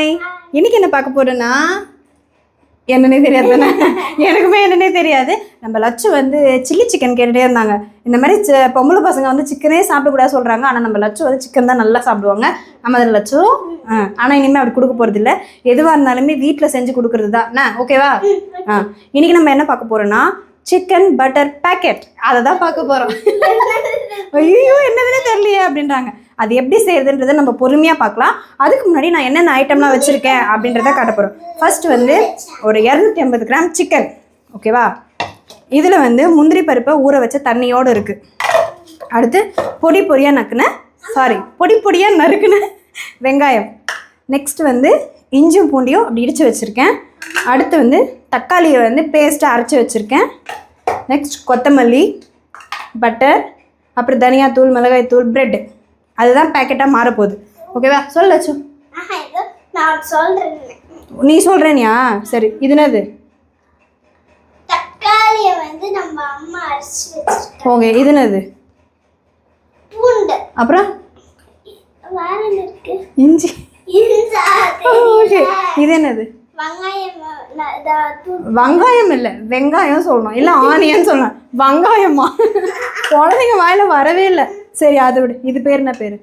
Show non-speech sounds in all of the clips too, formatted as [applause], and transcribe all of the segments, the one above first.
Hi இன்னைக்கு என்ன பார்க்க போறேன்னா என்னன்னே தெரியாது தானே? எனக்குமே என்னன்னே தெரியாது. நம்ம லட்சு வந்து சில்லி சிக்கன் கேட்டுட்டே இருந்தாங்க. இந்த மாதிரி சி- பொம்பளை பசங்க வந்து சிக்கனே சாப்பிடக்கூடாது சொல்கிறாங்க ஆனால் நம்ம லட்சு வந்து சிக்கன் தான் நல்லா சாப்பிடுவாங்க. நம்ம அதில் லட்சு ஆனால் இனிமேல் அப்படி கொடுக்க போகிறது இல்லை எதுவாக இருந்தாலுமே வீட்டில் செஞ்சு கொடுக்குறது தான். என்ன ஓகேவா ஆ இன்னைக்கு நம்ம என்ன பார்க்க போகிறோன்னா சிக்கன் பட்டர் பேக்கெட் அதை தான் பார்க்க போகிறோம் ஐயோ என்னதுன்னே தெரியலையே அப்படின்றாங்க. அது எப்படி செய்யறதுன்றதை நம்ம பொறுமையாக பார்க்கலாம். அதுக்கு முன்னாடி நான் என்னென்ன ஐட்டம்லாம் வச்சுருக்கேன் அப்படின்றத காட்ட போகிறோம் ஃபர்ஸ்ட் வந்து ஒரு இரநூத்தி ஐம்பது கிராம் சிக்கன் ஓகேவா இதில் வந்து முந்திரி பருப்பை ஊற வச்ச தண்ணியோடு இருக்குது அடுத்து பொடி பொடியாக நக்குன சாரி பொடி பொடியாக நறுக்குன வெங்காயம். நெக்ஸ்ட் வந்து இஞ்சும் பூண்டியும் அப்படி இடித்து வச்சுருக்கேன். அடுத்து வந்து தக்காளியை வந்து பேஸ்ட்டாக அரைச்சி வச்சுருக்கேன். நெக்ஸ்ட் கொத்தமல்லி பட்டர் அப்புறம் தனியாத்தூள் மிளகாய்த்தூள் பிரெட் அதுதான் பேக்கெட்டாக மாறப்போகுது. ஓகேவா லட்சு. நான் சொல்றேன். நீ சொல்கிறேனியா சரி இது என்னது? தக்காளியை வந்து நம்ம அம்மா அரைச்சி வச்சிருக்கோம் ஓகே இது என்னது? பூண்டு. அப்புறம்? வேற என்ன இருக்கு? இஞ்சி. ஓகே தெரியல. இது என்னது? வெங்காயம் இல்லை வெங்காயம் சொல்லணும். இல்லை ஆனியன் [laughs] சொல்லணும். வெங்காயமா? குழந்தைங்க வாயில வரவே இல்லை. சரி அதை விடு. இது பேர் என்ன பேர்?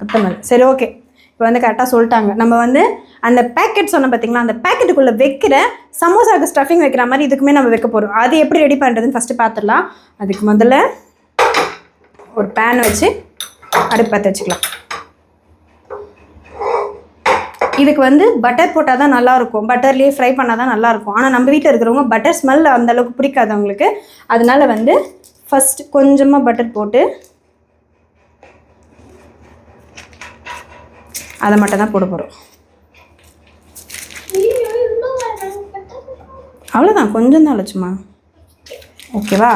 கொத்தமல்லி. சரி ஓகே. இப்போ வந்து கரெக்டாக சொல்லிட்டாங்க. நம்ம வந்து அந்த பேக்கெட் சொன்ன பார்த்தீங்களா அந்த பேக்கெட்டுக்குள்ளே வைக்கிற சமோசாவுக்கு ஸ்டஃபிங் வைக்கிற மாதிரி இதுக்குமே நம்ம வைக்க போகிறோம் அது எப்படி ரெடி பண்ணுறதுன்னு ஃபஸ்ட்டு பார்த்துடலாம் அதுக்கு முதல்ல ஒரு பேன் வச்சு அடுப்பு பற்ற வச்சுக்கலாம். இதுக்கு வந்து பட்டர் போட்டால் தான் நல்லாயிருக்கும். பட்டர்லேயே ஃப்ரை பண்ணால் தான் நல்லாயிருக்கும். ஆனால் நம்ம வீட்டில் இருக்கிறவங்க பட்டர் ஸ்மெல் அந்த அளவுக்கு பிடிக்காது அவங்களுக்கு அதனால வந்து ஃபஸ்ட் கொஞ்சமாக பட்டர் போட்டு அதை மட்டும் தான் போட போகிறோம் அவ்வளோதான் கொஞ்சம் தான் அழைச்சுமா ஓகேவா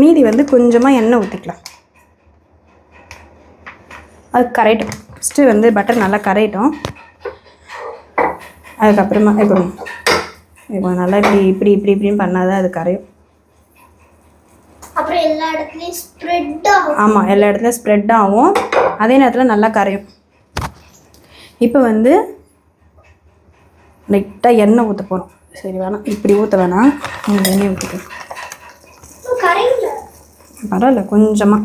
மீதி வந்து கொஞ்சமாக எண்ணெய் ஊற்றிக்கலாம் அது கரையட்டும். ஃபஸ்ட்டு வந்து பட்டர் நல்லா கரையட்டும். அதுக்கப்புறமா இப்போ இப்போ நல்லா இப்படி இப்படி இப்படி இப்படின்னு பண்ணாதான் அது கரையும். அப்புறம் எல்லா இடத்துலயும் ஸ்ப்ரெட் ஆகும். ஆமாம் எல்லா இடத்துலையும் ஸ்ப்ரெட் ஆகும். அதே நேரத்தில் நல்லா கரையும். இப்போ வந்து லைட்டாக எண்ணெய் ஊற்ற போகிறோம் சரி வேணாம். இப்படி ஊற்ற வேணாம். கொஞ்சம் எண்ணெய் ஊற்றிக்கலாம் பரவாயில்ல கொஞ்சமாக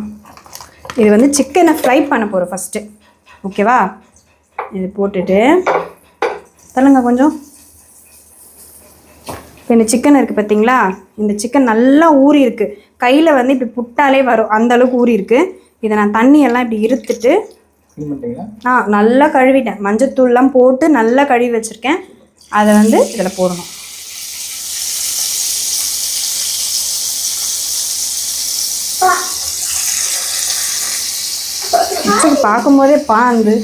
இது வந்து சிக்கனை ஃப்ரை பண்ண போகிறோம் ஃபஸ்ட்டு ஓகேவா இது போட்டுட்டு தள்ளுங்க கொஞ்சம். இப்போ இந்த சிக்கன் இருக்குது பார்த்தீங்களா இந்த சிக்கன் நல்லா ஊறி இருக்குது கையில் வந்து இப்படி புட்டாலே வரும். அந்த அளவுக்கு ஊறி இருக்குது இதை நான் தண்ணியெல்லாம் இப்படி இருத்துட்டு ஆ நல்லா கழுவிட்டேன். மஞ்சத்தூள்லாம் போட்டு நல்லா கழுவி வச்சுருக்கேன். அதை வந்து இதில் போடணும். பார்க்கும்போதே ஐயோ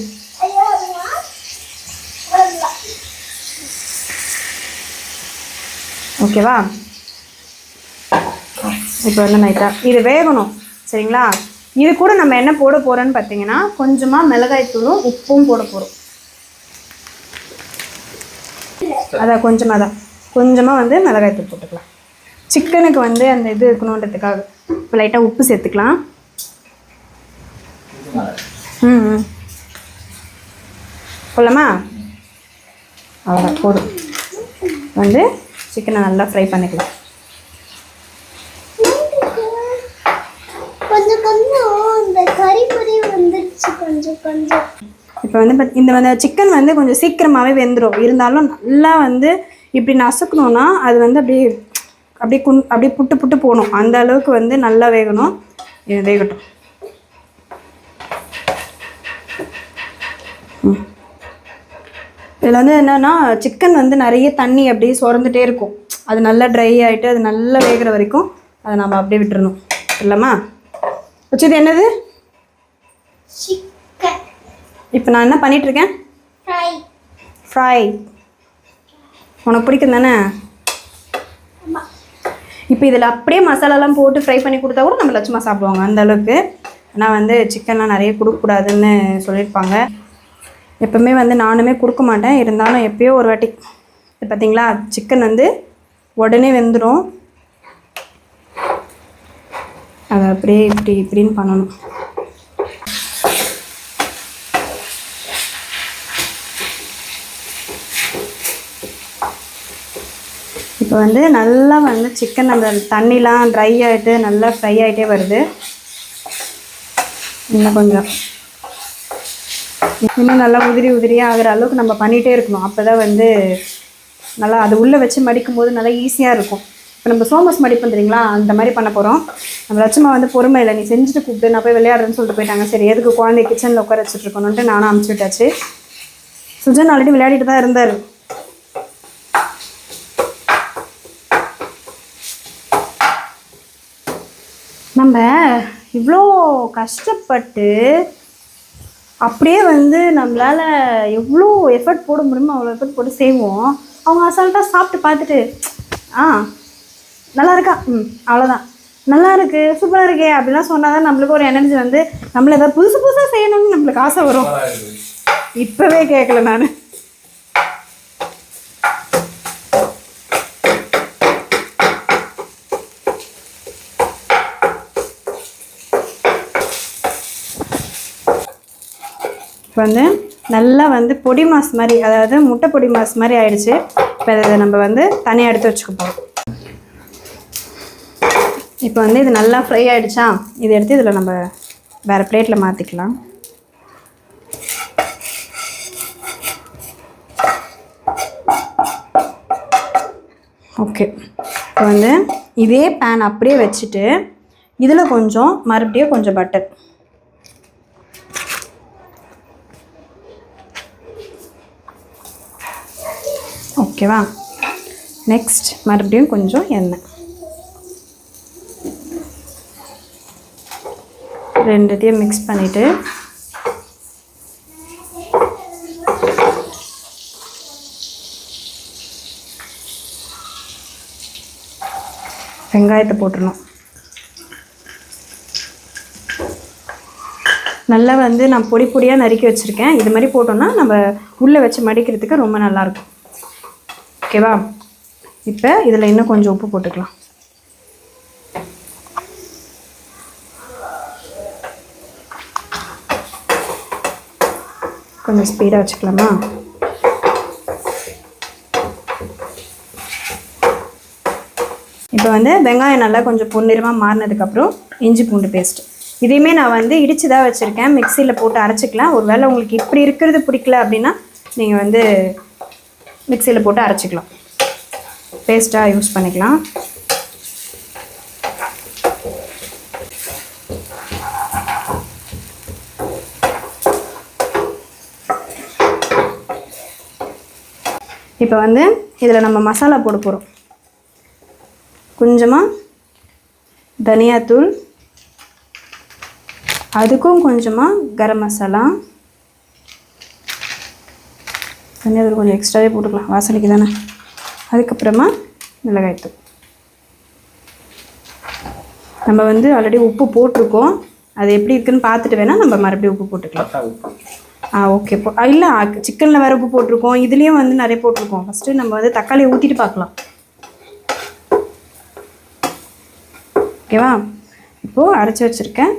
ஓகேவா? இப்போ வந்து நைட்டாக இது வேகணும் சரிங்களா? இது கூட நம்ம என்ன போட போகிறோன்னு பார்த்தீங்கன்னா கொஞ்சமாக மிளகாய்த்தூளும் உப்பும் போட போகிறோம் அதான் கொஞ்சமாக தான். கொஞ்சமாக வந்து மிளகாய்த்தூள் போட்டுக்கலாம். சிக்கனுக்கு வந்து அந்த இது இருக்கணுன்றதுக்காக. இப்போ லைட்டாக உப்பு சேர்த்துக்கலாம். ம் ம். போடலாமா? அவ்வளோதான் போதும். வந்து சிக்கனை நல்லா ஃப்ரை பண்ணிக்கலாம். கொஞ்சம் கொஞ்சம் இந்த கறி பொரி வந்துருச்சு கொஞ்சம் கொஞ்சம். இப்போ வந்து பாத்- இந்த வந்து சிக்கன் வந்து கொஞ்சம் சீக்கிரமாகவே வெந்துடும் இருந்தாலும் நல்லா வந்து இப்படி நசுக்கணும்னா அது வந்து அப்படியே அப்படியே குன் அப்படியே புட்டு புட்டு போகணும். அந்த அளவுக்கு வந்து நல்லா வேகணும். இது வேகட்டும். ம். இதில் வந்து என்னன்னா சிக்கன் வந்து நிறைய தண்ணி அப்படியே சுரந்துட்டே இருக்கும். அது நல்லா ட்ரை ஆகிட்டு அது நல்லா வேகிற வரைக்கும் அதை நம்ம அப்படியே விட்டுறணும். இல்லைம்மா வச்சு இது என்னது இப்போ நான் என்ன பண்ணிட்டு இருக்கேன்? ஃப்ரை உனக்கு பிடிக்கும் தானே? இப்போ இதில் அப்படியே மசாலாலாம் போட்டு ஃப்ரை பண்ணி கொடுத்தா கூட நம்ம லட்சமாக சாப்பிடுவாங்க அந்த அளவுக்கு. ஆனால் வந்து சிக்கன்லாம் நிறைய கொடுக்கக்கூடாதுன்னு சொல்லியிருப்பாங்க. எப்போவுமே வந்து நானுமே கொடுக்க மாட்டேன். இருந்தாலும் எப்பயோ ஒரு வாட்டி. இது பார்த்தீங்களா சிக்கன் வந்து உடனே வெந்துடும் அதை அப்படியே இப்படி இப்படின்னு பண்ணணும். இப்போ வந்து நல்லா வந்து சிக்கன் அந்த தண்ணிலாம் ட்ரை ஆகிட்டு நல்லா ஃப்ரை ஆகிட்டே வருது. இன்னும் கொஞ்சம். இன்னும் நல்லா உதிரி உதிரியாக ஆகிற அளவுக்கு நம்ம பண்ணிகிட்டே இருக்கணும். அப்போ தான் வந்து நல்லா அது உள்ளே வச்சு மடிக்கும் போது நல்லா ஈஸியாக இருக்கும். இப்போ நம்ம சோமஸ் மடிப்போம் தெரியுங்களா? அந்த மாதிரி பண்ண போகிறோம் நம்ம லட்சுமா வந்து பொறுமை இல்லை நீ செஞ்சுட்டு கூப்பிட்டு நான் போய் விளையாடுறேன்னு சொல்லிட்டு போயிட்டாங்க. சரி எதுக்கு குழந்தை கிச்சனில் உட்கார வச்சுட்டு இருக்கணும்ட்டு நானும் அமுச்சு விட்டாச்சு. சுஜன் ஆல்ரெடி விளையாடிட்டு தான் இருந்தார். நம்ம இவ்வளோ கஷ்டப்பட்டு அப்படியே வந்து நம்மளால் எவ்வளோ எஃபர்ட் போட முடியுமோ அவ்வளோ எஃபர்ட் போட்டு செய்வோம். அவங்க அசால்ட்டாக சாப்பிட்டு பார்த்துட்டு ஆ நல்லா இருக்கா? ம் அவ்வளோதான் நல்லா இருக்கு சூப்பராக இருக்கே அப்படிலாம் சொன்னால் தான் நம்மளுக்கு ஒரு எனர்ஜி வந்து நம்மள ஏதாவது புதுசு புதுசாக செய்யணும்னு நம்மளுக்கு ஆசை வரும். இப்போவே கேட்கல நான். இப்போ வந்து நல்லா வந்து பொடி மாஸ் மாதிரி அதாவது முட்டை பொடி மாஸ் மாதிரி ஆயிடுச்சு. இப்போ இதை நம்ம வந்து தனியாக எடுத்து வச்சுக்க போகிறோம் இப்போ வந்து இது நல்லா ஃப்ரை ஆகிடுச்சா இதை எடுத்து இதில் நம்ம வேறு பிளேட்டில் மாற்றிக்கலாம் ஓகே இப்போ வந்து இதே பேன் அப்படியே வச்சுட்டு இதில் கொஞ்சம் மறுபடியும் கொஞ்சம் பட்டர் ஓகேவா? நெக்ஸ்ட் மறுபடியும் கொஞ்சம் எண்ணெய். ரெண்டுத்தையும் மிக்ஸ் பண்ணிவிட்டு வெங்காயத்தை போட்டுடணும். நல்லா வந்து நான் பொடி பொடியாக நறுக்கி வச்சுருக்கேன். இது மாதிரி போட்டோம்னா நம்ம உள்ளே வச்சு மடிக்கிறதுக்கு ரொம்ப நல்லாயிருக்கும் ஓகேவா? இப்போ இதில் இன்னும் கொஞ்சம் உப்பு போட்டுக்கலாம். கொஞ்சம் ஸ்பீடாக வச்சுக்கலாமா? இப்போ வந்து வெங்காயம் நல்லா கொஞ்சம் பொன்னிறமாக மாறினதுக்கப்புறம் இஞ்சி பூண்டு பேஸ்ட் இதையுமே நான் வந்து இடித்து தான் வச்சுருக்கேன் மிக்சியில் போட்டு அரைச்சிக்கலாம். ஒருவேளை உங்களுக்கு இப்படி இருக்கிறது பிடிக்கல அப்படின்னா நீங்கள் வந்து மிக்சியில் போட்டு அரைச்சிக்கலாம். பேஸ்ட்டாக யூஸ் பண்ணிக்கலாம். இப்போ வந்து இதில் நம்ம மசாலா போட போகிறோம் கொஞ்சமாக தனியாத்தூள். அதுக்கும் கொஞ்சமாக கரம் மசாலா. தனியாத்தூள் கொஞ்சம் எக்ஸ்ட்ராவே போட்டுக்கலாம். வாசனைக்கு தானே. அதுக்கப்புறமா மிளகாய்த்தூள். நம்ம வந்து ஆல்ரெடி உப்பு போட்டிருக்கோம். அது எப்படி இருக்குன்னு பார்த்துட்டு வேணால் நம்ம மறுபடியும் உப்பு போட்டுக்கலாம். ஆ ஓகே போ இல்லை சிக்கனில் வேறு உப்பு போட்டிருக்கோம். இதுலேயும் வந்து நிறைய போட்டிருக்கோம். ஃபஸ்ட்டு நம்ம வந்து தக்காளியை ஊற்றிட்டு பார்க்கலாம். ஓகேவா இப்போது அரைச்சி வச்சுருக்கேன்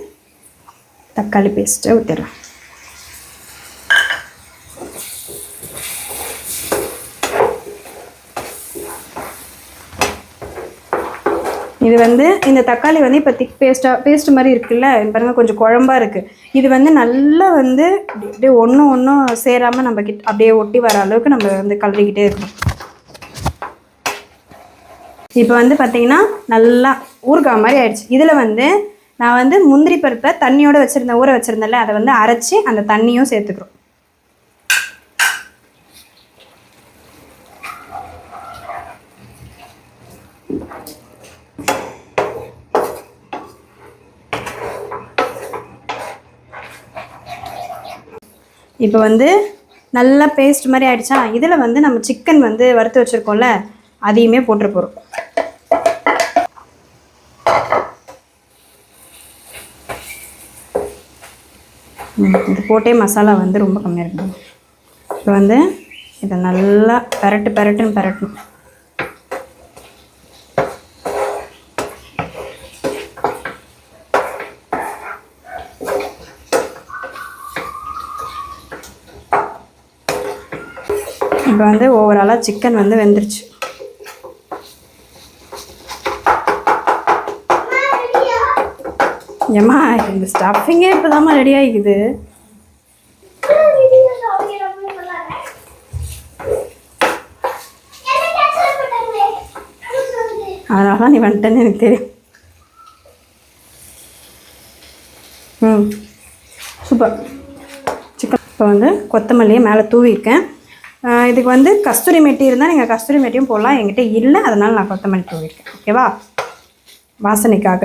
தக்காளி பேஸ்ட்டை ஊற்றிடுறேன் இது வந்து இந்த தக்காளி வந்து இப்போ திக் பேஸ்ட்டாக பேஸ்ட் மாதிரி இருக்குல்ல? பாருங்கள் கொஞ்சம் குழம்பாக இருக்குது இது வந்து நல்லா வந்து அப்படியே ஒன்றும் ஒன்றும் சேராமல் நம்ம கிட்ட அப்படியே ஒட்டி வர அளவுக்கு நம்ம வந்து கலரிக்கிட்டே இருக்கணும். இப்போ வந்து பார்த்தீங்கன்னா நல்லா ஊறுகாய் மாதிரி ஆயிடுச்சு. இதில் வந்து நான் வந்து முந்திரி பருப்பை தண்ணியோடு வச்சுருந்தேன் ஊற வச்சுருந்தேன்ல அதை வந்து அரைச்சி அந்த தண்ணியும் சேர்த்துக்கிறோம். இப்போ வந்து நல்லா பேஸ்ட் மாதிரி ஆயிடுச்சா இதில் வந்து நம்ம சிக்கன் வந்து வறுத்து வச்சுருக்கோம்ல அதையுமே போட்டுற போகிறோம் இது போட்டே மசாலா வந்து ரொம்ப கம்மியாக இருக்கும் இப்போ வந்து இதை நல்லா பெரட்டு பெரட்டுன்னு பெரட்டணும். இப்போ வந்து ஓவராலாக சிக்கன் வந்து வெந்துருச்சு. ஏம்மா இந்த ஸ்டஃபிங்கே இப்போ தாம்மா ரெடி ஆகிக்குது. அதனால தான் நீ வந்துட்டேன்னு எனக்கு தெரியும். ம் சூப்பர் சிக்கன் இப்போ வந்து கொத்தமல்லியை மேலே தூவிருக்கேன் இதுக்கு வந்து கஸ்தூரி மெட்டி இருந்தால் நீங்கள் கஸ்தூரி மெட்டியும் போடலாம். என்கிட்ட இல்லை. அதனால் நான் கொத்தமல்லி தூவிருக்கேன் ஓகேவா வாசனைக்காக.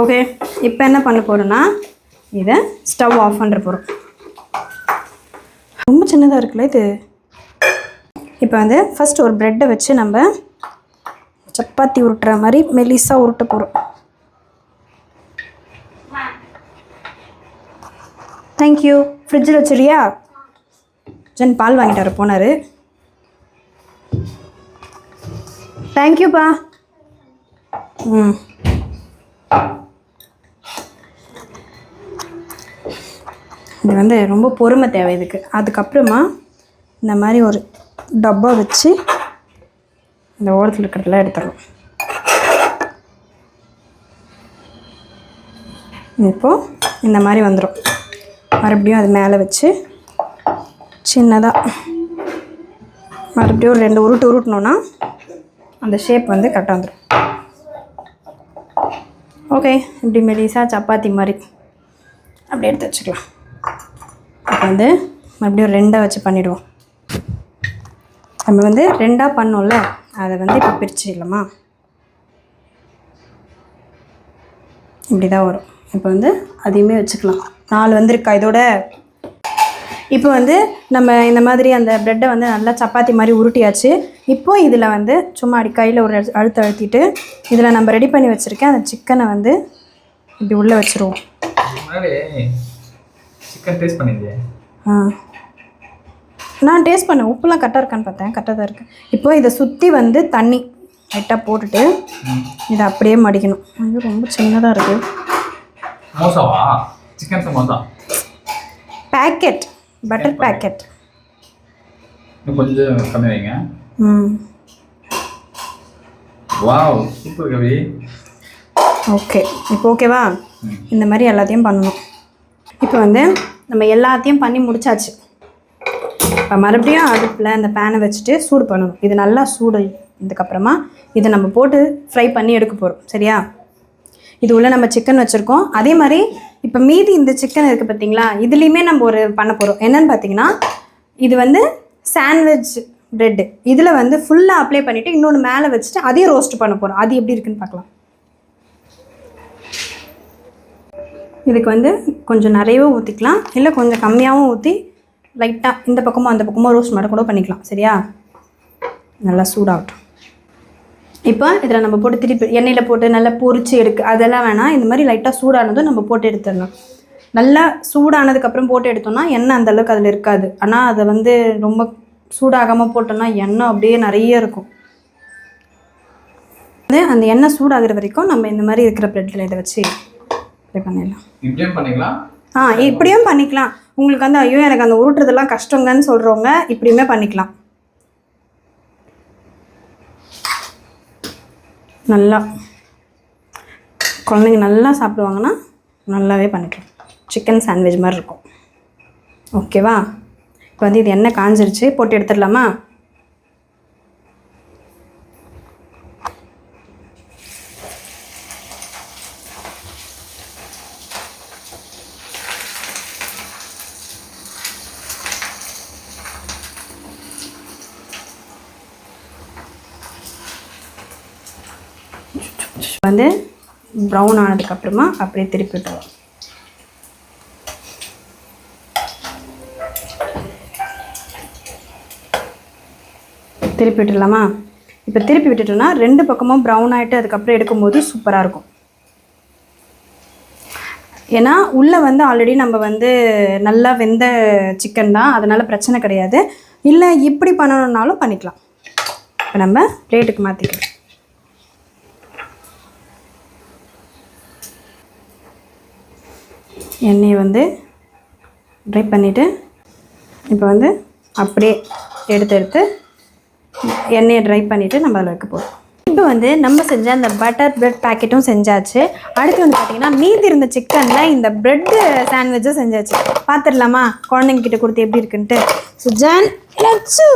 ஓகே இப்போ என்ன பண்ண போகிறோன்னா இதை ஸ்டவ் ஆஃப் பண்ணுற போகிறோம் ரொம்ப சின்னதாக இருக்குல்ல இது? இப்போ வந்து ஃபஸ்ட் ஒரு ப்ரெட்டை வச்சு நம்ம சப்பாத்தி உருட்டுற மாதிரி மெலிசாக உருட்ட போகிறோம் தேங்க்யூ ஃப்ரிட்ஜில் வச்சுரியா ஜன் பால் வாங்கிட்டு வர போனார். தேங்க்யூப்பா ம். இது வந்து ரொம்ப பொறுமை தேவை இதுக்கு. அதுக்கப்புறமா இந்த மாதிரி ஒரு டப்பா வச்சு இந்த ஓரத்தில் இருக்கிறதெல்லாம் எடுத்துடணும் இப்போது இந்த மாதிரி வந்துடும் மறுபடியும் அது மேலே வச்சு சின்னதாக மறுபடியும் ஒரு ரெண்டு உருட்டு உருட்டினோன்னா அந்த ஷேப் வந்து கரெக்டாக வந்துடும் ஓகே இப்படி மெலிசாக சப்பாத்தி மாதிரி. அப்படி எடுத்து வச்சுக்கலாம். இப்போ வந்து மறுபடியும் ரெண்டாக வச்சு பண்ணிவிடுவோம் நம்ம வந்து ரெண்டாக பண்ணோம்ல அதை வந்து இப்போ பிரிச்சிடலாமா? இப்படி தான் வரும். இப்போ வந்து அதையுமே வச்சுக்கலாம். நாலு வந்திருக்கா இதோட? இப்போ வந்து நம்ம இந்த மாதிரி அந்த ப்ரெட்டை வந்து நல்லா சப்பாத்தி மாதிரி உருட்டியாச்சு. இப்போ இதில் வந்து சும்மா அடி கையில் ஒரு அழு- அழுத்த அழுத்திட்டு இதில் நம்ம ரெடி பண்ணி வச்சுருக்கேன் அந்த சிக்கனை வந்து இப்படி உள்ளே வச்சுருவோம். ஆ. நான் டேஸ்ட் பண்ணேன் உப்புலாம் கரெக்டாக இருக்கான்னு பார்த்தேன் கரெக்டாக தான் இருக்கு. இப்போ இதை சுற்றி வந்து தண்ணி லைட்டாக போட்டுட்டு இதை அப்படியே மடிக்கணும். அது ரொம்ப சின்னதாக இருக்குது மோசாவா? Chicken samosa packet butter packet கொஞ்சம் கம்மி வைங்க. ம். வாவ் சூப்பர் கவி. ஓகே இப்போ ஓகேவா இந்த மாதிரி எல்லாத்தையும் பண்ணணும். இப்போ வந்து நம்ம எல்லாத்தையும் பண்ணி முடிச்சாச்சு. இப்போ மறுபடியும் அடுப்பில் அந்த பேனை வச்சுட்டு சூடு பண்ணணும். இது நல்லா சூடு இதுக்கப்புறமா இதை நம்ம போட்டு ஃப்ரை பண்ணி எடுக்க போகிறோம் சரியா? இது உள்ள நம்ம சிக்கன் வச்சுருக்கோம். அதே மாதிரி இப்போ மீதி இந்த சிக்கன் இருக்குது பார்த்தீங்களா இதுலேயுமே நம்ம ஒரு பண்ண போகிறோம் என்னென்னு பார்த்தீங்கன்னா இது வந்து சாண்ட்விச் ப்ரெட்டு இதில் வந்து ஃபுல்லாக அப்ளை பண்ணிவிட்டு இன்னொன்று மேலே வச்சுட்டு அதையும் ரோஸ்ட் பண்ண போகிறோம் அது எப்படி இருக்குன்னு பார்க்கலாம் இதுக்கு வந்து கொஞ்சம் நிறையவே ஊற்றிக்கலாம் இல்லை கொஞ்சம் கம்மியாகவும் ஊற்றி லைட்டாக இந்த பக்கமும் அந்த பக்கமும் ரோஸ்ட் மட்டும் கூட பண்ணிக்கலாம். சரியா? நல்லா சூடாகட்டும். இப்போ இதில் நம்ம போட்டு திருப்பி எண்ணெயில் போட்டு நல்லா பொரிச்சு எடுக்க அதெல்லாம் வேணாம். இந்த மாதிரி லைட்டாக சூடானதும் நம்ம போட்டு எடுத்துடலாம். நல்லா சூடானதுக்கப்புறம் போட்டு எடுத்தோம்னா எண்ணெய் அந்த அளவுக்கு அதில் இருக்காது. ஆனால் அதை வந்து ரொம்ப சூடாகாமல் போட்டோம்னா எண்ணெய் அப்படியே நிறைய இருக்கும். வந்து அந்த எண்ணெய் சூடாகிற வரைக்கும் நம்ம இந்த மாதிரி இருக்கிற ப்ரெட்டில் இதை வச்சு இப்படி பண்ணிடலாம். ஆ இப்படியும் பண்ணிக்கலாம். உங்களுக்கு வந்து ஐயோ எனக்கு அந்த உருட்டுறதெல்லாம் கஷ்டங்கன்னு சொல்கிறவங்க இப்படியுமே பண்ணிக்கலாம். நல்லா குழந்தைங்க நல்லா சாப்பிடுவாங்கன்னா நல்லாவே பண்ணிக்கலாம். சிக்கன் சாண்ட்விச் மாதிரி இருக்கும். ஓகேவா இப்போ வந்து இது எண்ணெய் காஞ்சிருச்சு. போட்டு எடுத்துடலாமா? வந்து ப்ரௌன் ஆனதுக்கப்புறமா அப்படியே திருப்பி விட்டுருவோம் திருப்பி விட்டுடலாமா? இப்போ திருப்பி விட்டுட்டோம்னா ரெண்டு பக்கமும் ப்ரௌன் ஆகிட்டு அதுக்கப்புறம் எடுக்கும்போது சூப்பராக இருக்கும். ஏன்னா உள்ளே வந்து ஆல்ரெடி நம்ம வந்து நல்லா வெந்த சிக்கன் தான் அதனால் பிரச்சனை கிடையாது. இல்லை இப்படி பண்ணணுன்னாலும் பண்ணிக்கலாம். இப்போ நம்ம பிளேட்டுக்கு மாற்றிக்கலாம் எண்ணெயை வந்து ட்ரை பண்ணிவிட்டு இப்போ வந்து அப்படியே எடுத்து எடுத்து எண்ணெயை ட்ரை பண்ணிவிட்டு நம்ம அதில் வைக்க போகிறோம் இப்போ வந்து நம்ம செஞ்ச அந்த பட்டர் பிரெட் பேக்கெட்டும் செஞ்சாச்சு. அடுத்து வந்து பார்த்தீங்கன்னா மீதி இருந்த சிக்கனில் இந்த பிரெட்டு சாண்ட்விச்சும் செஞ்சாச்சு. பார்த்துடலாமா குழந்தைங்க கிட்ட கொடுத்து எப்படி இருக்குன்ட்டு. சுஜான் லட்சு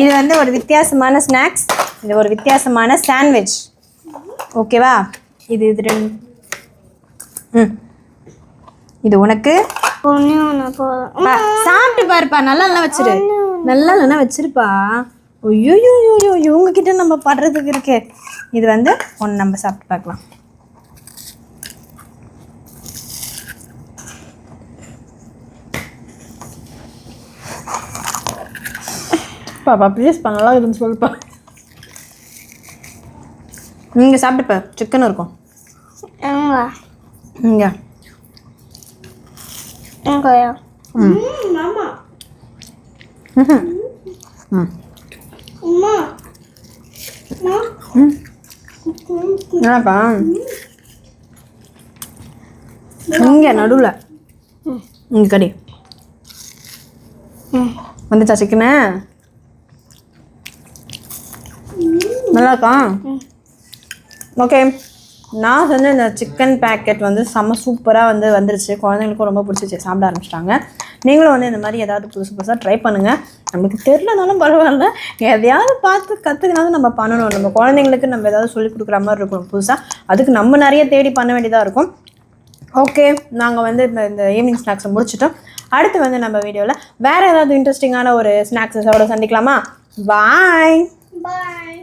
இது? வந்து ஒரு வித்தியாசமான ஸ்நாக்ஸ் இது ஒரு வித்தியாசமான சாண்ட்விச் ஓகேவா இது இது ரெண்டு ம். இது உனக்கு? சாப்பிட்டு பாருப்பா. நல்லா நல்லா வச்சிரு. நல்லா நல்லா வச்சிருப்பா. ஐயோ இவங்க கிட்ட நம்ம படுறதுக்கு இருக்கே. இது வந்து ஒன்று நம்ம சாப்பிட்டு பார்க்கலாம். பாப்பா ப்ளீஸ் நல்லா இருக்குன்னு சொல்லுப்பா. நீங்கள் சாப்பிட்டுப்பா சிக்கன் இருக்கும். எங்க இங்கே எங்கயா ம் மாமா ம்ஹும். ம் அம்மா ம் என்னப்பா இங்கே நடுவில் இங்கே கடி வந்துச்சா சிக்கனு நல்லா இருக்கா ஓகே நான் செஞ்ச இந்த சிக்கன் பேக்கெட் வந்து செம்ம சூப்பராக வந்து வந்துருச்சு. குழந்தைங்களுக்கும் ரொம்ப பிடிச்சிச்சு. சாப்பிட ஆரம்பிச்சிட்டாங்க. நீங்களும் வந்து இந்த மாதிரி ஏதாவது புதுசு புதுசாக ட்ரை பண்ணுங்கள் நம்மளுக்கு தெரிலனாலும் பரவாயில்ல. எதையாவது பார்த்து கற்றுக்கினாலும் நம்ம பண்ணணும். நம்ம குழந்தைங்களுக்கு நம்ம ஏதாவது சொல்லி கொடுக்குற மாதிரி இருக்கணும் புதுசாக அதுக்கு நம்ம நிறைய தேடி பண்ண வேண்டியதாக இருக்கும். ஓகே நாங்கள் வந்து இந்த இந்த ஈவினிங் ஸ்நாக்ஸை முடிச்சிட்டோம். அடுத்து வந்து நம்ம வீடியோவில் வேறு ஏதாவது இன்ட்ரெஸ்டிங்கான ஒரு ஸ்நாக்ஸஸோட சந்திக்கலாமா? பாய் பாய்